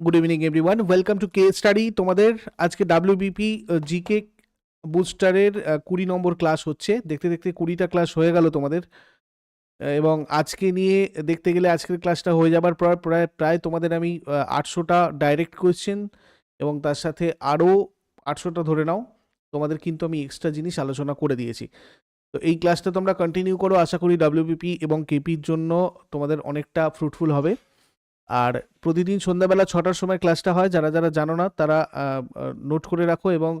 Good evening everyone welcome to K study তোমাদের আজকে WBP GK বুস্টারের কুড়ি নম্বর ক্লাস হচ্ছে। দেখতে দেখতে কুড়িটা ক্লাস হয়ে গেল তোমাদের। এবং আজকে নিয়ে দেখতে গেলে আজকের ক্লাসটা হয়ে যাবার পর প্রায় প্রায় তোমাদের আমি আটশোটা ডাইরেক্ট কোয়েশ্চেন এবং তার সাথে আরও আটশোটা ধরে নাও। তোমাদের কিন্তু আমি এক্সট্রা জিনিস আলোচনা করে দিয়েছি। তো এই ক্লাসটা তোমরা কন্টিনিউ করো। আশা করি ডাব্লিউবিপি এবং কেপির জন্য তোমাদের অনেকটা ফ্রুটফুল হবে। আর প্রতিদিন সন্ধ্যাবেলা ছটার সময় ক্লাসটা হয়। যারা যারা জানো না, তারা নোট করে রাখো এবং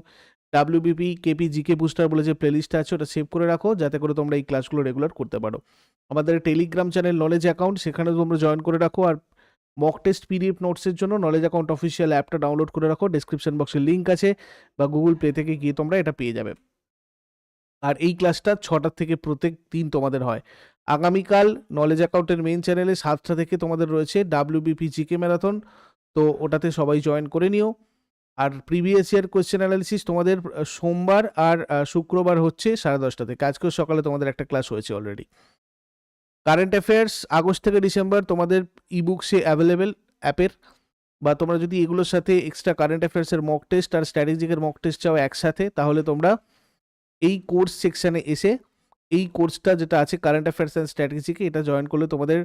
ডাব্লিউবিপি কেপি জিকে বুস্টার বলে যে প্লেলিস্টটা আছে, ওটা সেভ করে রাখো যাতে করে তোমরা এই ক্লাসগুলো রেগুলার করতে পারো। আমাদের টেলিগ্রাম চ্যানেল নলেজ অ্যাকাউন্ট সেখানে তোমরা জয়েন করে রাখো আর মক টেস্ট পিডিএফ নোটসের জন্য নলেজ অ্যাকাউন্ট অফিসিয়াল অ্যাপটা ডাউনলোড করে রাখো। ডেসক্রিপশন বক্সে লিঙ্ক আছে বা গুগল প্লে থেকে গিয়ে তোমরা এটা পেয়ে যাবে। আর এই ক্লাসটা ছটার থেকে প্রত্যেক দিন তোমাদের হয়। আগামীকাল নলেজ অ্যাকাউন্টের মেইন চ্যানেলে সাতটা থেকে তোমাদের রয়েছে ডাব্লিউবিপি জিকে ম্যারাথন তো ওটাতে সবাই জয়েন করে নিও। আর প্রিভিয়াস ইয়ার কোয়েশ্চেন অ্যানালিসিস তোমাদের সোমবার আর শুক্রবার হচ্ছে সাড়ে দশটাতে আজকেও সকালে তোমাদের একটা ক্লাস হয়েছে অলরেডি কারেন্ট অ্যাফেয়ার্স আগস্ট থেকে ডিসেম্বর তোমাদের ইবুকসে অ্যাভেলেবেল অ্যাপের। বা তোমরা যদি এগুলোর সাথে এক্সট্রা কারেন্ট অ্যাফেয়ার্সের মক টেস্ট আর স্ট্র্যাটেজিকের মক টেস্ট চাও একসাথে, তাহলে তোমরা এই কোর্স সেকশানে এসে এই কোর্সটা যেটা আছে কারেন্ট অ্যাফেয়ার্স অ্যান্ড স্ট্র্যাটেজিকে এটা জয়েন করলে তোমাদের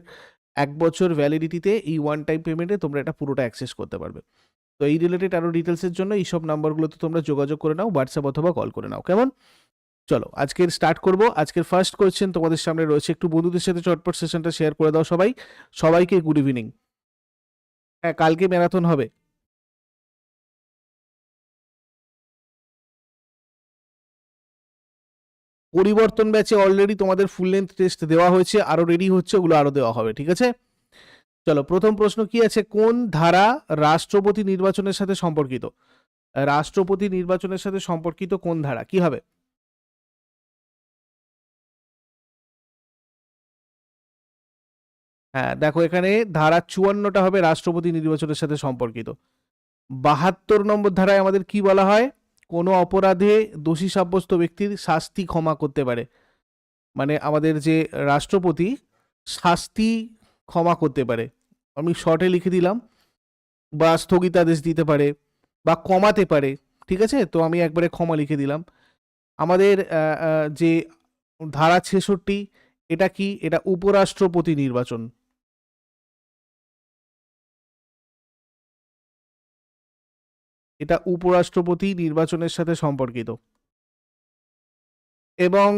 এক বছর ভ্যালিডিটিতে এই ওয়ান টাইম পেমেন্টে তোমরা এটা পুরোটা অ্যাক্সেস করতে পারবে। তো এই রিলেটেড আরও ডিটেলসের জন্য এই সব নাম্বারগুলোতে তোমরা যোগাযোগ করে নাও হোয়াটসঅ্যাপ অথবা কল করে নাও, কেমন? চলো, আজকের স্টার্ট করব। আজকের ফার্স্ট কোয়েশ্চেন তোমাদের সামনে রয়েছে, একটু বন্ধুদের সাথে চটপট সেশনটা শেয়ার করে দাও সবাই। সবাইকে গুড ইভিনিং হ্যাঁ কালকে ম্যারাথন হবে। পরিবর্তন ব্যাচে অলরেডি তোমাদের ফুল লেন্থ টেস্ট দেওয়া হয়েছে আরও রেডি হচ্ছে, ওগুলো আরও দেওয়া হবে, ঠিক আছে? চলো, প্রথম প্রশ্ন কি আছে? কোন ধারা রাষ্ট্রপতি নির্বাচনের সাথে সম্পর্কিত? রাষ্ট্রপতি নির্বাচনের সাথে সম্পর্কিত কোন ধারা? কি হবে? হ্যাঁ দেখো এখানে ধারা চুয়ান্নটা হবে রাষ্ট্রপতি নির্বাচনের সাথে সম্পর্কিত। বাহাত্তর নম্বর ধারায় আমাদের কি বলা হয়? কোনো অপরাধে দোষী সাব্যস্ত ব্যক্তির শাস্তি ক্ষমা করতে পারে। মানে আমাদের যে রাষ্ট্রপতি, শাস্তি ক্ষমা করতে পারে। আমি শর্টে লিখে দিলাম, বা স্থগিতাদেশ দিতে পারে, বা কমাতে পারে, ঠিক আছে? তো আমি একবারে ক্ষমা লিখে দিলাম। আমাদের যে ধারা ছেষট্টি, এটা কি? এটা উপরাষ্ট্রপতি নির্বাচন। এটা উপরাষ্ট্রপতি নির্বাচনের সাথে সম্পর্কিত। এবং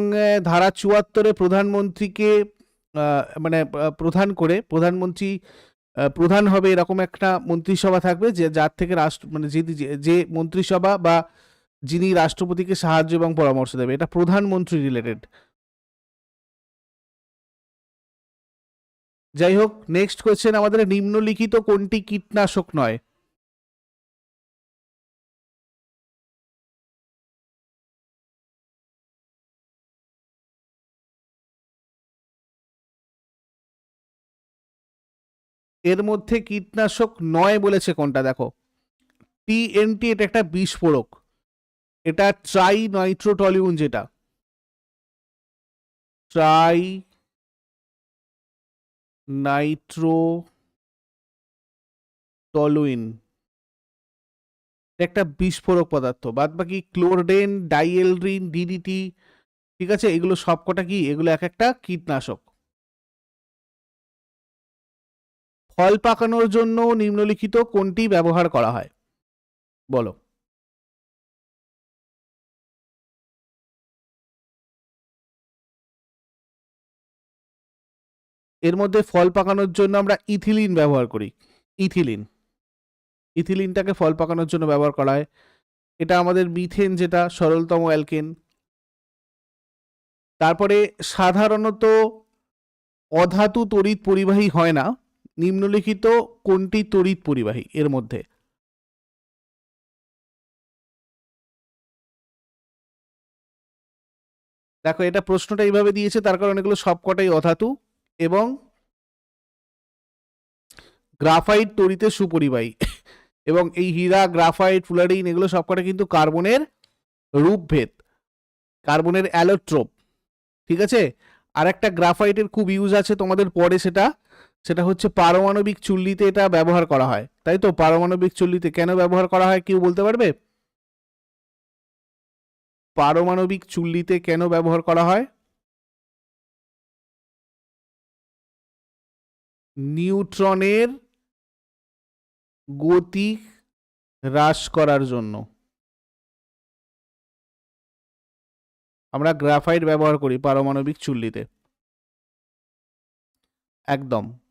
ধারা চুয়াত্তরে প্রধানমন্ত্রীকে মানে প্রধান করে, প্রধানমন্ত্রী প্রধান হবে এরকম একটা মন্ত্রিসভা থাকবে যে, যার থেকে রাষ্ট্র মানে যে মন্ত্রিসভা বা যিনি রাষ্ট্রপতিকে সাহায্য এবং পরামর্শ দেবে, এটা প্রধানমন্ত্রী রিলেটেড। যাই হোক, নেক্সট কোয়েশ্চেন আমাদের নিম্নলিখিত কোনটি কীটনাশক নয়? এর মধ্যে কীটনাশক নয় বলেছে কোনটা, দেখো। টিএনটি এটা একটা বিস্ফোরক। এটা ট্রাই নাইট্রোটলিউন যেটা। ট্রাই নাইট্রো টলুইন একটা বিস্ফোরক পদার্থ। বাদ বাকি ক্লোরডেন ডাইএলড্রিন ডিডিটি ঠিক আছে? এগুলো সবকটা কি? এগুলো এক একটা কীটনাশক। ফল পাকানোর জন্য নিম্নলিখিত কোনটি ব্যবহার করা হয়? বলো। এর মধ্যে ফল পাকানোর জন্য আমরা ইথিলিন ব্যবহার করি। ইথিলিন। ইথিলিনটাকে ফল পাকানোর জন্য ব্যবহার করা হয়। এটা আমাদের মিথেন যেটা, সরলতম অ্যালকেন। তারপরে সাধারণত অধাতু তড়িৎ পরিবাহী হয় না। নিম্নলিখিত কোনটি তড়িৎ পরিবাহী? এর মধ্যে। দেখো, এটা প্রশ্নটা এইভাবে দিয়েছে, তার কারণ এগুলো সবকটাই অধাতু এবং গ্রাফাইট তড়িতে সুপরিবাহী। এবং এই হীরা, গ্রাফাইট, ফুলারিন এগুলো সবকটা কিন্তু কার্বনের রূপভেদ, কার্বনের অ্যালোট্রোপ। ঠিক আছে? আর একটা গ্রাফাইটের খুব ইউজ আছে তোমাদের পরে সেটা। সেটা হচ্ছে পারমাণবিক চুল্লিতে এটা ব্যবহার করা হয়। তাই তো? পারমাণবিক চুল্লিতে কেন ব্যবহার করা হয় কেউ বলতে পারবে? পারমাণবিক চুল্লিতে কেন ব্যবহার করা হয়? নিউট্রনের গতি হ্রাস করার জন্য। আমরা গ্রাফাইট ব্যবহার করি পারমাণবিক চুল্লিতে। একদম।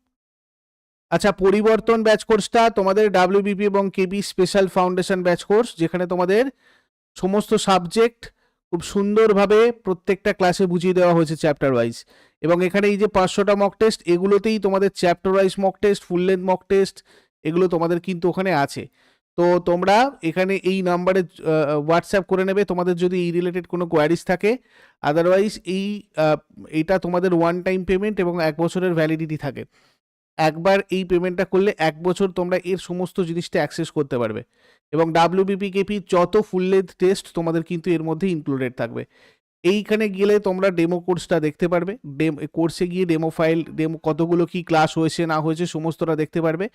আচ্ছা পরিবর্তন ব্যাচ কোর্সটা তোমাদের ডাব্লিউবিপি এবং KB special foundation batch course, যেখানে তোমাদের সমস্ত সাবজেক্ট খুব সুন্দরভাবে প্রত্যেকটা ক্লাসে বুঝিয়ে দেওয়া হয়েছে চ্যাপ্টার ওয়াইজ এবং এখানে এই যে পাঁচশোটা মক টেস্ট এগুলোতেই তোমাদের chapter wise mock test full length mock test এগুলো তোমাদের কিন্তু ওখানে আছে। তো তোমরা এখানে এই নাম্বারে হোয়াটসঅ্যাপ করে নেবে, তোমাদের যদি এই রিলেটেড কোনো কোয়ারিজ থাকে আদারওয়াইজ এই এটা তোমাদের ওয়ান টাইম পেমেন্ট এবং এক বছরের ভ্যালিডিটি থাকে। একবার এই পেমেন্টটা করলে এক বছর তোমরা এর সমস্ত জিনিসটা অ্যাক্সেস করতে পারবে। এবং ডাব্লিউবিপি কেপি যত ফুল লেন্থ টেস্ট তোমাদের কিন্তু এর মধ্যে ইনক্লুডেড থাকবে। এইখানে গেলে তোমরা ডেমো কোর্সটা দেখতে পারবে। ডেম কোর্সে গিয়ে ডেমো ফাইল ডেমো কতগুলো কি ক্লাস হয়েছে, না হয়েছে সমস্তটা দেখতে পারবে।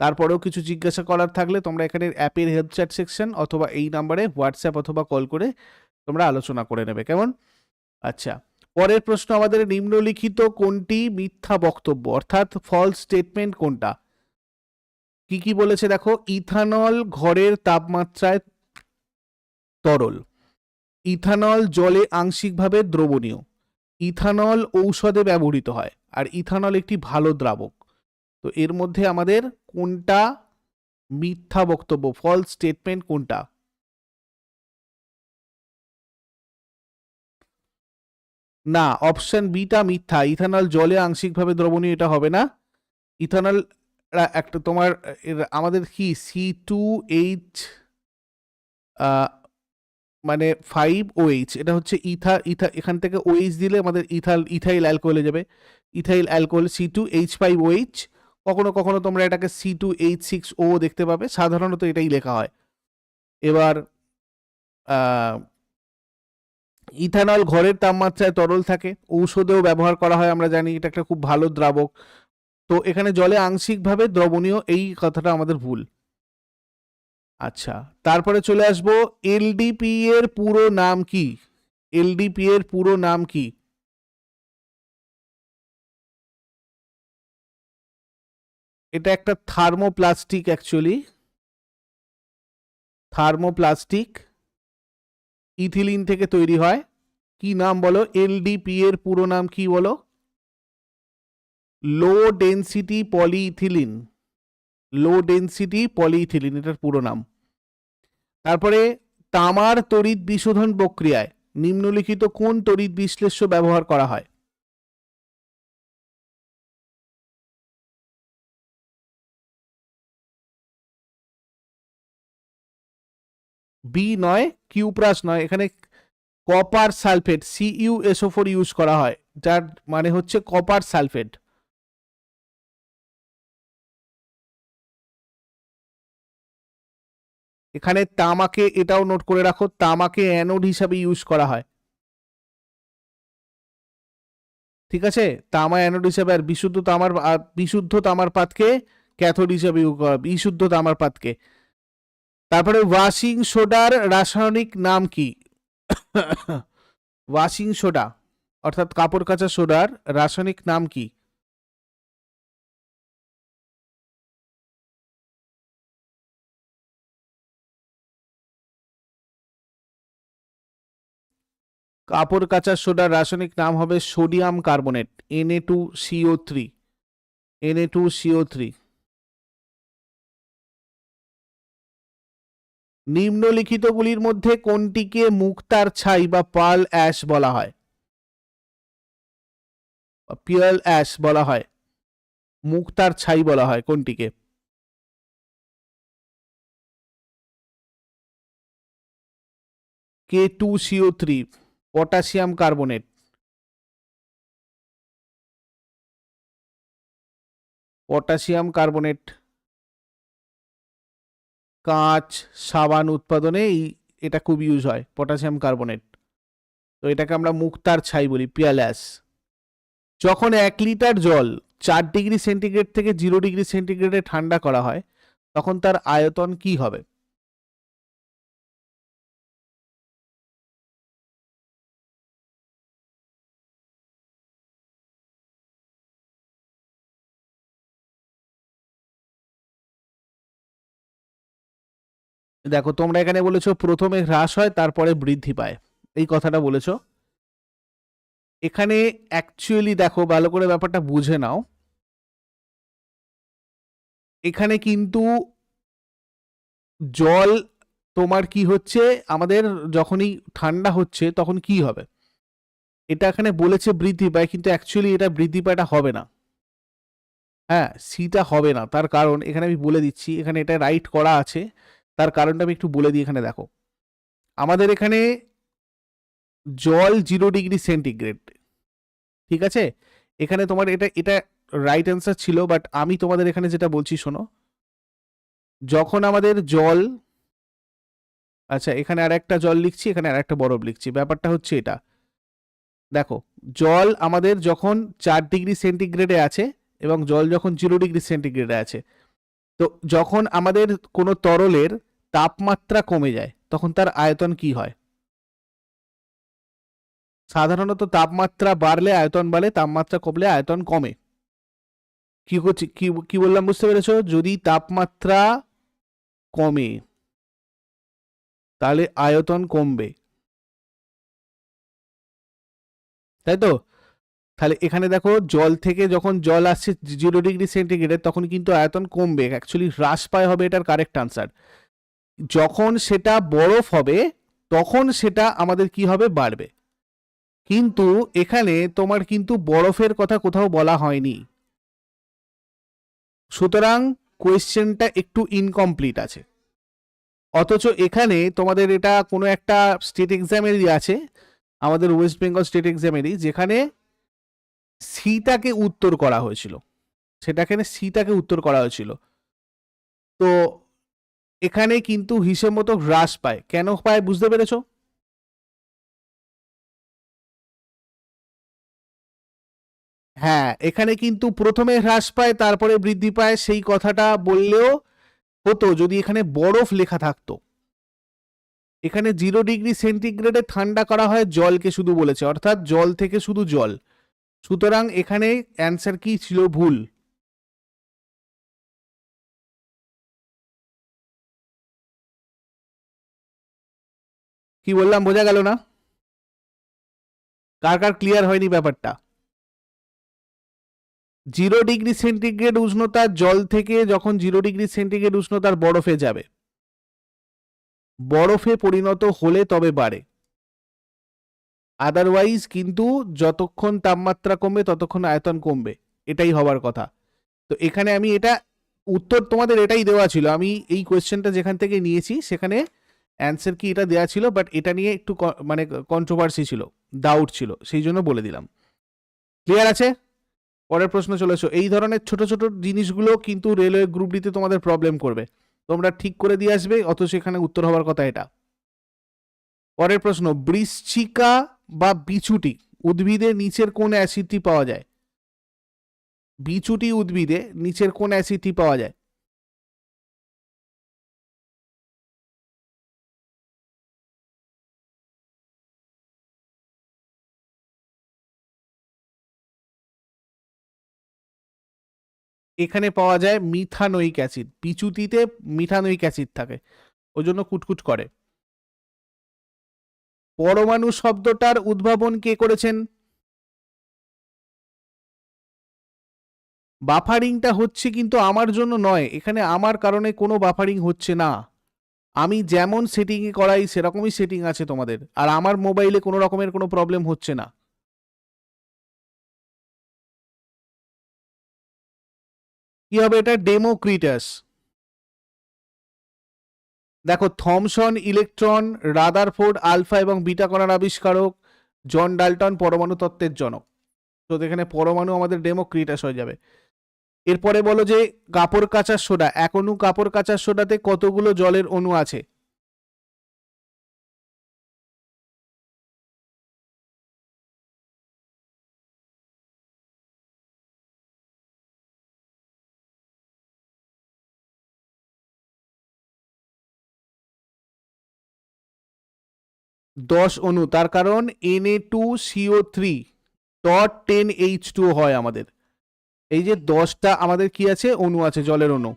তারপরেও কিছু জিজ্ঞাসা করার থাকলে তোমরা এখানে অ্যাপের হেল্প চ্যাট সেকশন অথবা এই নাম্বারে হোয়াটসঅ্যাপ অথবা কল করে তোমরা আলোচনা করে নেবে। কেমন? আচ্ছা। পরের প্রশ্ন আমাদের নিম্নলিখিত কোনটি মিথ্যা বক্তব্য? অর্থাৎ ফলস স্টেটমেন্ট কোনটা? কি কি বলেছে দেখো? ইথানল ঘরের তাপমাত্রায় তরল। ইথানল জলে আংশিকভাবে দ্রবণীয়। ইথানল ঔষধে ব্যবহৃত হয়। আর ইথানল একটি ভালো দ্রাবক। তো এর মধ্যে আমাদের কোনটা মিথ্যা বক্তব্য? ফলস স্টেটমেন্ট কোনটা? না অপশন বিটা মিথ্যা। ইথানল জলে আংশিকভাবে দ্রবণীয়, এটা হবে না। ইথানল একটা তোমার আমাদের কি? সি টু এইচ মানে ফাইভ ওএইচ এটা হচ্ছে ইথা ইথা, এখান থেকে ওএইচ দিলে আমাদের ইথাল, ইথাইল অ্যালকোহলে যাবে। Ethyl alcohol C two H five OH কখনো কখনো তোমরা এটাকে C two H six O দেখতে পাবে। সাধারণত এটাই লেখা হয়। এবার ইথানল ঘরের তাপমাত্রায় তরল থাকে। ঔষধেও ব্যবহার করা হয়, আমরা জানি এটা একটা খুব ভালো দ্রাবক। তো এখানে জলে আংশিকভাবে দ্রবণীয় এই কথাটা আমাদের ভুল। আচ্ছা তারপরে চলে আসব এলডিপি এর পুরো নাম কি? এলডিপি এর পুরো নাম কি? এটা একটা থার্মোপ্লাস্টিক অ্যাকচুয়ালি থার্মোপ্লাস্টিক। ইথিলিন থেকে তৈরি হয়। কি নাম বলো? এলডিপি এর পুরো নাম কি বলো? Low density polyethylene. Low density polyethylene, এটার পুরো নাম। তারপরে তামার তড়িৎ বিশোধন প্রক্রিয়ায় নিম্নলিখিত কোন তড়িৎ বিশ্লেষ্য ব্যবহার করা হয়? বি নয় কিউপ্রাস নয়, এখানে copper sulphate CU SO four use করা হয়, যার মানে হচ্ছে কপার সালফেট এখানে তামাকে, এটাও নোট করে রাখো, তামাকে অ্যানোড হিসাবে ইউজ করা হয়। ঠিক আছে? তামা অ্যানোড হিসাবে, আর বিশুদ্ধ তামার বিশুদ্ধ তামার পাতকে ক্যাথোড হিসাবে বিশুদ্ধ তামার পাতকে। তারপরে ওয়াশিং সোডার রাসায়নিক নাম কি? ওয়াশিং সোডা, অর্থাৎ কাপড় কাচা সোডার রাসায়নিক নাম কি? কাপড় কাচা সোডার রাসায়নিক নাম হবে sodium carbonate NA two CO three NA two CO three নিম্নলিখিতগুলির মধ্যে কোনটিকে মুক্তার ছাই বা পার্ল অ্যাশ বলা হয়? পিয়াল অ্যাশ বলা হয়। মুক্তার ছাই বলা হয় কোনটিকে? K two CO three, potassium carbonate. Potassium carbonate কাঁচ, সাবান উৎপাদনে এই, এটা খুব ইউজ হয় পটাশিয়াম কার্বনেট তো এটাকে আমরা মুক্তার ছাই বলি, পিয়ালাস। যখন এক লিটার জল চার ডিগ্রি সেন্টিগ্রেড থেকে জিরো ডিগ্রি সেন্টিগ্রেডে ঠান্ডা করা হয়, তখন তার আয়তন কি হবে? দেখো, তোমরা এখানে বলেছ প্রথমে হ্রাস হয়, তারপরে বৃদ্ধি পায়। এই কথাটা বলেছ। এখানে অ্যাকচুয়ালি দেখো, ভালো করে ব্যাপারটা বুঝে নাও। এখানে কিন্তু জল তোমার কি হচ্ছে? আমাদের যখনই ঠান্ডা হচ্ছে, তখন কি হবে? এটা এখানে বলেছে বৃদ্ধি পায়, কিন্তু অ্যাকচুয়ালি এটা বৃদ্ধি পায়টা হবে না। হ্যাঁ সিটা হবে না। তার কারণ, এখানে আমি বলে দিচ্ছি, এখানে এটা রাইট করা আছে। তার কারণটা আমি একটু বলে দিই এখানে, দেখো। আমাদের এখানে জল জিরো ডিগ্রি সেন্টিগ্রেড ঠিক আছে? এখানে তোমার এটা এটা রাইট অ্যান্সার ছিল বাট আমি তোমাদের এখানে যেটা বলছি, শোনো। যখন আমাদের জল আচ্ছা এখানে আর একটা জল লিখছি, এখানে আর একটা বরফ লিখছি। ব্যাপারটা হচ্ছে এটা। দেখো, জল আমাদের যখন চার ডিগ্রি সেন্টিগ্রেডে আছে, এবং জল যখন জিরো ডিগ্রি সেন্টিগ্রেডে আছে তো যখন আমাদের কোনো তরলের তাপমাত্রা কমে যায়, তখন তার আয়তন কি হয়? সাধারণত তাপমাত্রা বাড়লে আয়তন বাড়ে, তাপমাত্রা কমলে আয়তন কমে। কি করছি, কি কি বললাম বুঝতে পেরেছ? যদি তাপমাত্রা কমে, তাহলে আয়তন কমবে। তাই তো? তাহলে এখানে দেখো জল থেকে যখন জল আসছে জিরো ডিগ্রি সেন্টিগ্রেড তখন কিন্তু আয়তন কমবে। অ্যাকচুয়ালি হ্রাস পায় হবে এটার কারেক্ট আনসার যখন সেটা বরফ হবে, তখন সেটা আমাদের কি হবে? বাড়বে। কিন্তু এখানে তোমার কিন্তু বরফের কথা কোথাও বলা হয়নি। সুতরাং কোয়েশ্চেনটা একটু ইনকমপ্লিট আছে। অথচ এখানে তোমাদের এটা কোনো একটা স্টেট এক্সামেরই আছে। আমাদের ওয়েস্ট বেঙ্গল স্টেট এক্সামেরই যেখানে সিটাকে উত্তর করা হয়েছিল। সেটা এখানে সিটাকে উত্তর করা হয়েছিল। তো এখানে কিন্তু হিসেব মতো হ্রাস পায়। কেন পায় বুঝতে পেরেছ? হ্যাঁ এখানে কিন্তু প্রথমে হ্রাস পায়, তারপরে বৃদ্ধি পায়। সেই কথাটা বললেও হতো যদি এখানে বরফ লেখা থাকতো। এখানে জিরো ডিগ্রি সেন্টিগ্রেডে ঠান্ডা করা হয়, জলকে শুধু বলেছে। অর্থাৎ জল থেকে শুধু জল। সুতরাং এখানে অ্যান্সার কি ছিল? ভুল। কি বললাম? বোঝা গেল না? কার কার ক্লিয়ার হয়নি ব্যাপারটা? জিরো ডিগ্রি সেন্টিগ্রেড উষ্ণতার জল থেকে যখন জিরো ডিগ্রি সেন্টিগ্রেড উষ্ণতার বরফে যাবে। বরফে পরিণত হলে তবে বাড়ে। আদারওয়াইজ কিন্তু যতক্ষণ তাপমাত্রা কমবে, ততক্ষণ আয়তন কমবে। এটাই হবার কথা। তো এখানে আমি এটা, উত্তর তোমাদের এটাই দেওয়া ছিল। আমি এই কোয়েশ্চেনটা যেখান থেকে নিয়েছি, সেখানে অ্যান্সার কি এটা দেওয়া ছিল বাট এটা নিয়ে একটু মানে কন্ট্রোভার্সি ছিল ডাউট ছিল, সেই জন্য বলে দিলাম। ক্লিয়ার আছে? পরের প্রশ্ন চলেছো এই ধরনের ছোট ছোট জিনিসগুলো কিন্তু রেলওয়ে গ্রুপ ডিতে তোমাদের প্রবলেম করবে। তোমরা ঠিক করে দিয়ে আসবে, অথচ এখানে উত্তর হওয়ার কথা এটা। পরের প্রশ্ন, বৃশ্চিকা বা বিচুটি উদ্ভিদের নিচের কোন অ্যাসিডটি পাওয়া যায়। বিচুটি উদ্ভিদে নিচের কোন অ্যাসিডটি পাওয়া যায়। এখানে পাওয়া যায় মিথানোইক অ্যাসিড। পিচুতিতে মিথানোইক অ্যাসিড থাকে। ওই জন্য কুটকুট করে। পরমাণু শব্দটার উদ্ভাবন কে করেছেন? বাফারিংটা হচ্ছে কিন্তু আমার জন্য নয়, এখানে আমার কারণে কোনো বাফারিং হচ্ছে না। আমি যেমন সেটিংয়ে করাই, সেরকমই সেটিং আছে তোমাদের, আর আমার মোবাইলে কোনো রকমের কোনো প্রবলেম হচ্ছে না। কি হবে এটা? ডেমোক্রিটাস। দেখো, থমসন, ইলেকট্রন, রাদারফোর্ড, আলফা এবং বিটা কণার আবিষ্কারক, জন ডালটন পরমাণু তত্ত্বের জনক। তো এখানে পরমাণু আমাদের ডেমোক্রিটাস হয়ে যাবে। এরপরে বলো যে, কাপড় কাচার সোডা, এক কাপড় কাচার সোডাতে কতগুলো জলের অণু আছে? দশ অণু তার কারণ N A two CO three dot ten H two হয় আমাদের। এই যে দশটা আমাদের কি আছে? অণু আছে, জলের অণু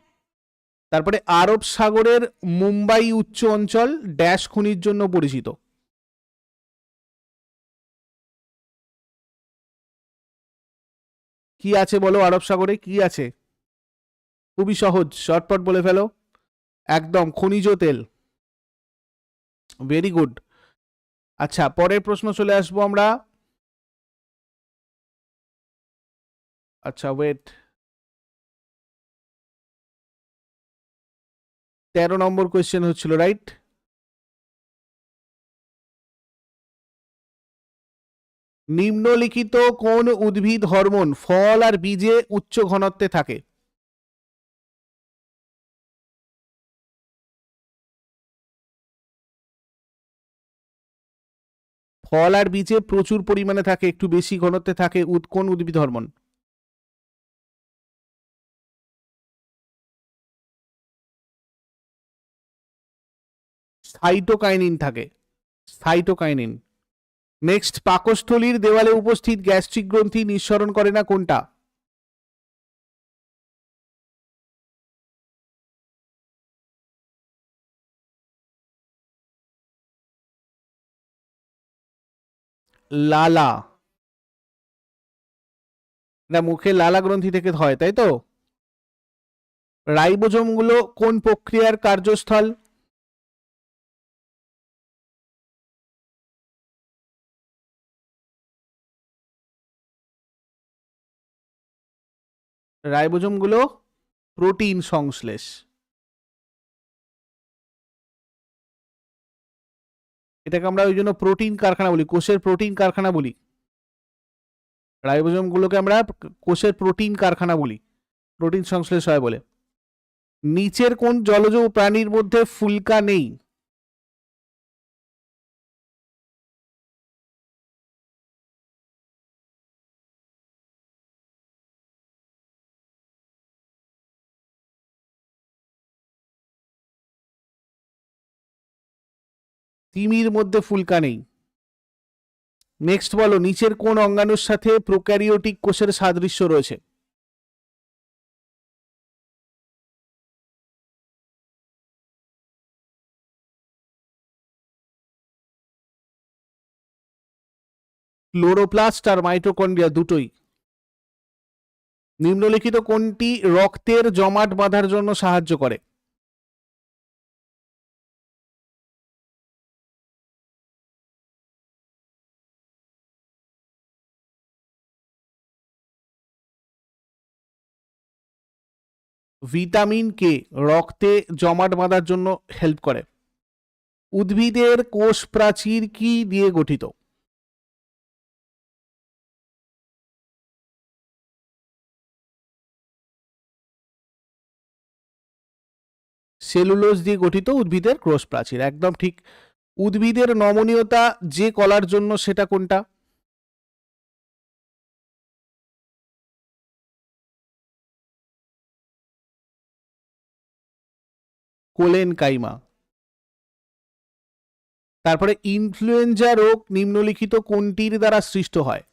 তারপরে আরব সাগরের মুম্বাই উচ্চ অঞ্চল ড্যাশ খনির জন্য পরিচিত। কি আছে বলো আরব সাগরে? কি আছে? খুবই সহজ শর্টপট বলে ফেলো। একদম, খনিজ তেল। ভেরি গুড আচ্ছা পরের প্রশ্ন চলে আসব আমরা। আচ্ছা ওয়েট তেরো নম্বর কোয়েশ্চেন হচ্ছিল রাইট নিম্নলিখিত কোন উদ্ভিদ হরমোন ফল আর বীজে উচ্চ ঘনত্বে থাকে? ফল আর বীজে প্রচুর পরিমাণে থাকে, একটু বেশি ঘনত্বে থাকে কোন উদ্ভিদ হরমোন? সাইটোকাইনিন থাকে, সাইটোকাইনিন। নেক্সট, পাকস্থলীর দেওয়ালে উপস্থিত গ্যাস্ট্রিক গ্রন্থি নিঃসরণ করে না কোনটা? লালা। না, মুখে লালা গ্রন্থি থেকে হয়, তাই তো? রাইবোজোমগুলো কোন প্রক্রিয়ার কার্যস্থল? রাইবোজোমগুলো প্রোটিন সংশ্লেষ। এটাকে আমরা ওই জন্য প্রোটিন কারখানা বলি, কোষের প্রোটিন কারখানা বলি। রাইবোজোমগুলোকে আমরা কোষের প্রোটিন কারখানা বলি প্রোটিন সংশ্লেষ হয় বলে। নিচের কোন জলজ প্রাণীর মধ্যে ফুলকা নেই তিমির মধ্যে ফুলকা নেই। নেক্সট বলো, নিচের কোন অঙ্গাণুর সাথে প্রোক্যারিওটিক কোষের সাদৃশ্য রয়েছে? ক্লোরোপ্লাস্ট আর মাইটোকন্ড্রিয়া দুটোই। নিম্নলিখিত কোনটি রক্তের জমাট বাঁধার জন্য সাহায্য করে? ভিটামিন কে রক্তে জমাট বাঁধার জন্য হেল্প করে। উদ্ভিদের কোষ প্রাচীর কি দিয়ে গঠিত? সেলুলোজ দিয়ে গঠিত উদ্ভিদের কোষ প্রাচীর, একদম ঠিক। উদ্ভিদের নমনীয়তা যে কলার জন্য সেটা কোনটা? কোলেন কাইমা। তারপরে ইনফ্লুয়েঞ্জা রোগ নিম্নলিখিত কোনটির দ্বারা সৃষ্ট হয়?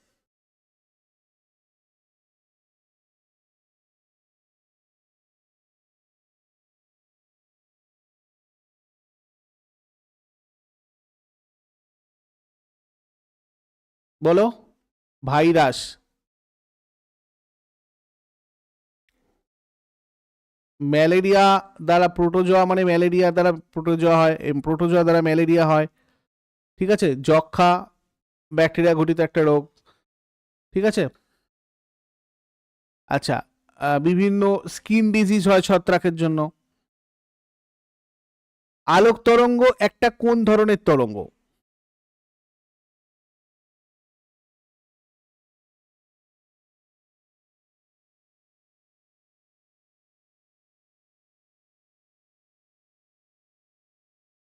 বলো ভাইরাস। ম্যালেরিয়া দ্বারা প্রোটোজোয়া মানে ম্যালেরিয়া দ্বারা প্রোটোজোয়া হয় প্রোটোজোয়া দ্বারা ম্যালেরিয়া হয়। ঠিক আছে? যক্ষা ব্যাকটেরিয়া ঘটিত একটা রোগ। ঠিক আছে? আচ্ছা বিভিন্ন স্কিন ডিজিজ হয় ছত্রাকের জন্য। আলোক তরঙ্গ একটা কোন ধরনের তরঙ্গ?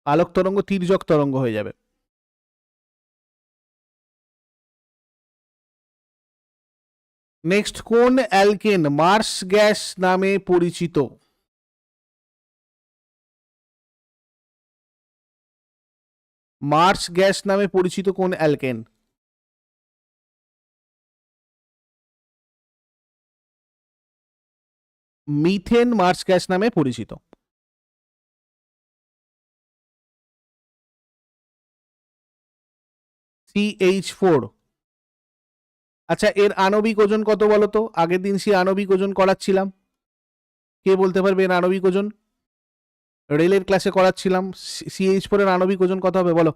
আলোক তরঙ্গ তির্যক তরঙ্গ হয়ে যাবে। নেক্সট কোন অ্যালকেন মার্স গ্যাস নামে পরিচিত? মার্স গ্যাস নামে পরিচিত কোন অ্যালকেন? মিথেন মার্স গ্যাস নামে পরিচিত। সিএইচ ফোর আচ্ছা এর আণবিক ওজন কত বলো তো আগের দিন সে আণবিক ওজন করাচ্ছিলাম। কে বলতে পারবে এর আণবিক ওজন? রেলের ক্লাসে করাচ্ছিলাম। সিএইচ ফোর এর আণবিক ওজন কত হবে বলো?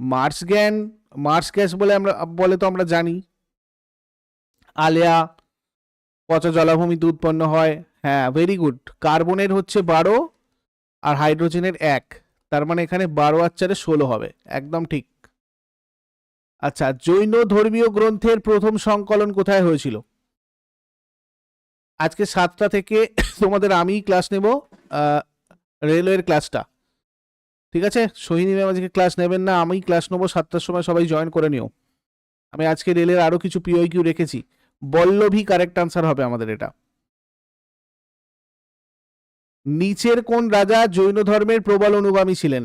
মার্স গ্যান মার্স গ্যাস বলে আমরা, বলে তো আমরা জানি। আলেয়া, পচা জলাভূমিতে উৎপন্ন হয়। হ্যাঁ ভেরি গুড কার্বনের হচ্ছে বারো আর হাইড্রোজেনের এক। তার মানে এখানে বারো আর চারে ষোলো হবে। একদম ঠিক। আচ্ছা জৈন ধর্মীয় গ্রন্থের প্রথম সংকলন কোথায় হয়েছিল? আজকে সাতটা থেকে তোমাদের আমি ক্লাস নেব রেলওয়ের ক্লাসটা ঠিক আছে? সোহিনী ম্যাম আজকে ক্লাস নেবেন না আমি ক্লাস নেব, সাতটার সময় সবাই জয়েন করে নিও। আমি আজকে রেলের আরও কিছু পিওই কিউ রেখেছি। বল্লভী কারেক্ট আনসার হবে আমাদের এটা। নিচের কোন রাজা জৈন ধর্মের প্রবল অনুগামী ছিলেন?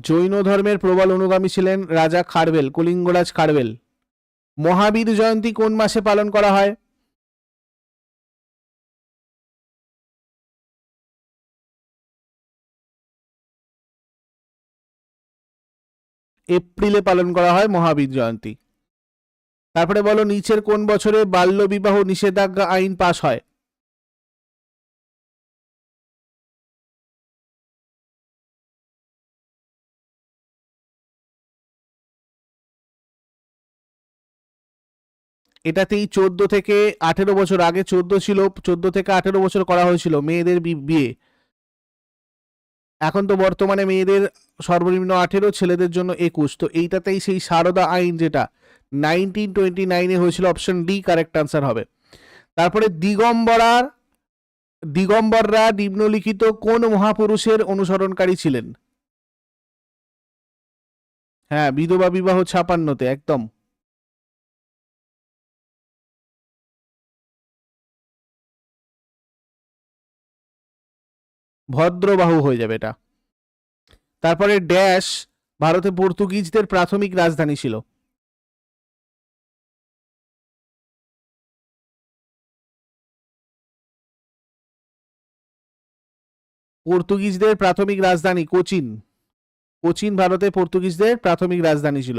জৈন ধর্মের প্রবল অনুগামী ছিলেন রাজা খারবেল, কলিঙ্গরাজ খারবেল। মহাবীর জয়ন্তী কোন মাসে পালন করা হয়? এপ্রিলে পালন করা হয় মহাবীর জয়ন্তী। তারপরে বলো, নিচের কোন বছরে বাল্য বিবাহ নিষেধাজ্ঞা আইন পাশ হয়? এটাতেই চোদ্দ থেকে আঠেরো বছর, আগে চোদ্দ ছিল, চোদ্দ থেকে আঠেরো বছর করা হয়েছিল মেয়েদের বিয়ে। এখন তো বর্তমানে মেয়েদের সর্বনিম্ন আঠেরো, ছেলেদের জন্য একুশ। তো এইটাতেই সেই সারদা আইন যেটা নাইনটিন টোয়েন্টি নাইনে হয়েছিল অপশন ডি কারেক্ট আনসার হবে। তারপরে দিগম্বরার, দিগম্বররা নিম্নলিখিত কোন মহাপুরুষের অনুসরণকারী ছিলেন? হ্যাঁ বিধবা বিবাহ ছাপান্নতে, একদম। ভদ্রবাহু হয়ে যাবে এটা। তারপরে ড্যাশ ভারতে পর্তুগিজদের প্রাথমিক রাজধানী ছিল। পর্তুগিজদের প্রাথমিক রাজধানী কোচিন। কোচিন ভারতে পর্তুগিজদের প্রাথমিক রাজধানী ছিল।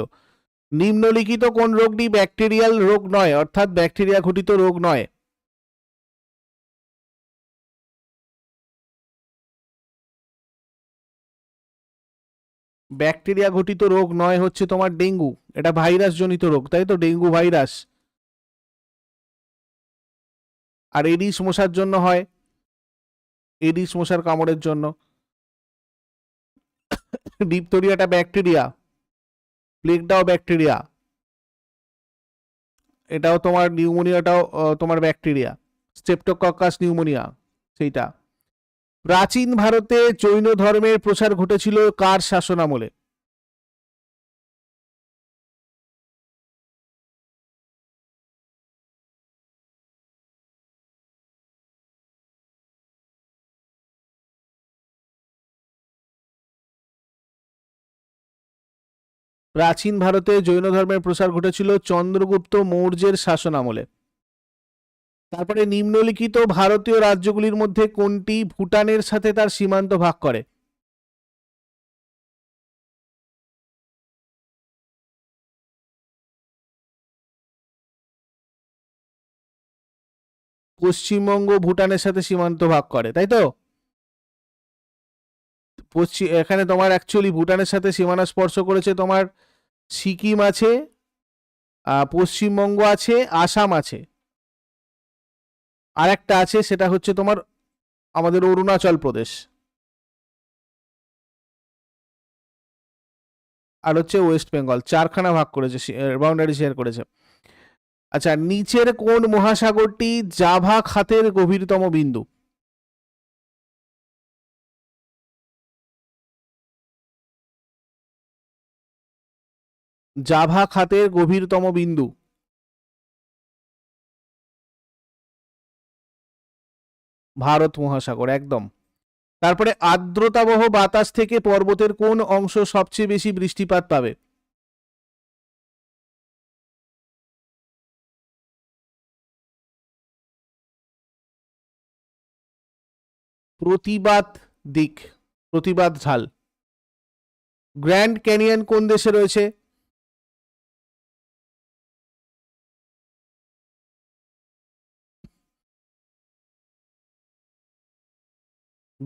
নিম্নলিখিত কোন রোগটি ব্যাকটেরিয়াল রোগ নয়, অর্থাৎ ব্যাকটেরিয়া ঘটিত রোগ নয়। ব্যাকটেরিয়া ঘটিত রোগ নয় হচ্ছে তোমার ডেঙ্গু। এটা ভাইরাস জনিত রোগ, তাই তো? Dengue virus. আর এডিস মশার জন্য হয়। এডিস মশার কামড়ের জন্য। ডিপথোরিয়াটা ব্যাকটেরিয়া। প্লেগটাও ব্যাকটেরিয়া। এটাও তোমার নিউমোনিয়াটাও তোমার ব্যাকটেরিয়া। স্টেপটোকক্কাস নিউমোনিয়া, সেইটা। প্রাচীন ভারতে জৈন ধর্মের প্রসার ঘটেছিল কার শাসনামলে? প্রাচীন ভারতে জৈন ধর্মের প্রসার ঘটেছিল চন্দ্রগুপ্ত মৌর্যের শাসনামলে। তারপরে নিম্নলিখিত ভারতীয় রাজ্যগুলির মধ্যে কোনটি ভুটানের সাথে তার সীমান্ত ভাগ করে? পশ্চিমবঙ্গ ভুটানের সাথে সীমান্ত ভাগ করে, তাই তো? পশ্চিম এখানে তোমার অ্যাকচুয়ালি ভুটানের সাথে সীমানা স্পর্শ করেছে তোমার সিকিম আছে পশ্চিমবঙ্গ আছে, আসাম আছে। আর একটা আছে, সেটা হচ্ছে তোমার আমাদের অরুণাচল প্রদেশ। আর হচ্ছে ওয়েস্ট বেঙ্গল, চারখানা ভাগ করেছে বাউন্ডারি শেয়ার করেছে। আচ্ছা নিচের কোন মহাসাগরটি জাভা খাতের গভীরতম বিন্দু? জাভা খাতের গভীরতম বিন্দু। ভারত মহাসাগর, একদম। তারপরে আর্দ্রতাবহ বাতাস থেকে পর্বতের কোন অংশ সবচেয়ে বেশি বৃষ্টিপাত পাবে? প্রতিবাদ দিক, প্রতিবাদ ঢাল। গ্র্যান্ড ক্যানিয়ন কোন দেশে রয়েছে?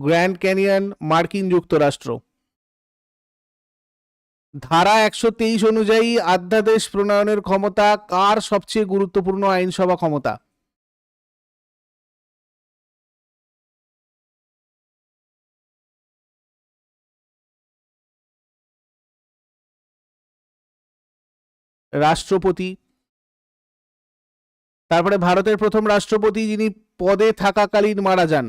গ্র্যান্ড ক্যানিয়ন, মার্কিন যুক্তরাষ্ট্র। ধারা একশো তেইশ অনুযায়ী আধ্যাদেশ প্রণয়নের ক্ষমতা কার সবচেয়ে গুরুত্বপূর্ণ আইনসভা ক্ষমতা? রাষ্ট্রপতি। তারপরে ভারতের প্রথম রাষ্ট্রপতি যিনি পদে থাকাকালীন মারা যান।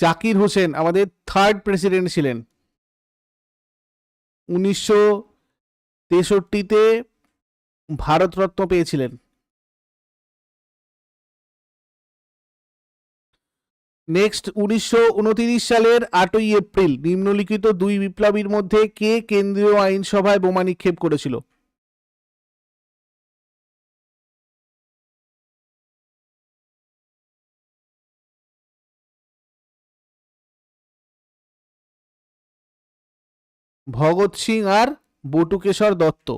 জাকির হোসেন আমাদের থার্ড প্রেসিডেন্ট ছিলেন। উনিশশো তেষট্টিতে ভারতরত্ন পেয়েছিলেন। নেক্সট উনিশশো সালের আটই এপ্রিল, নিম্নলিখিত দুই বিপ্লবীর মধ্যে কে কেন্দ্রীয় আইনসভায় বোমা নিক্ষেপ করেছিল? ভগৎ সিং আর বটুকেশ্বর দত্ত।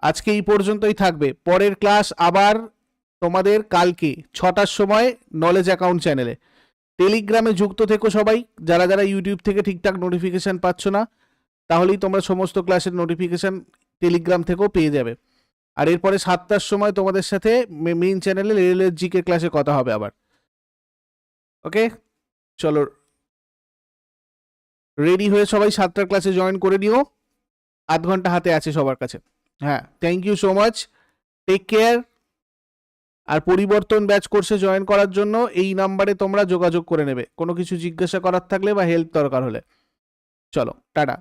আজকে এই পর্যন্তই থাকবে। পরের ক্লাস আবার তোমাদের কালকে ছটার সময় নলেজ অ্যাকাউন্ট চ্যানেলে টেলিগ্রামে যুক্ত থেকো সবাই। যারা যারা ইউটিউব থেকে ঠিকঠাক নোটিফিকেশান পাচ্ছ না, তাহলেই তোমরা সমস্ত ক্লাসের নোটিফিকেশান টেলিগ্রাম থেকেও পেয়ে যাবে। আর এরপরে সাতটার সময় তোমাদের সাথে মেইন চ্যানেলে রেলের জিকে ক্লাসে কথা হবে আবার। ওকে চলো। রেডি হয়ে সবাই সাতটার ক্লাসে জয়েন করে নিও। আধ ঘণ্টা হাতে আছে সবার কাছে। হ্যাঁ thank you so much take care আর পরিবর্তন ব্যাচ কোর্সে জয়েন করার জন্য এই নাম্বারে তোমরা যোগাযোগ করে নেবে। কোনো কিছু জিজ্ঞাসা করার থাকলে বা হেল্প দরকার হলে। চলো, টাটা।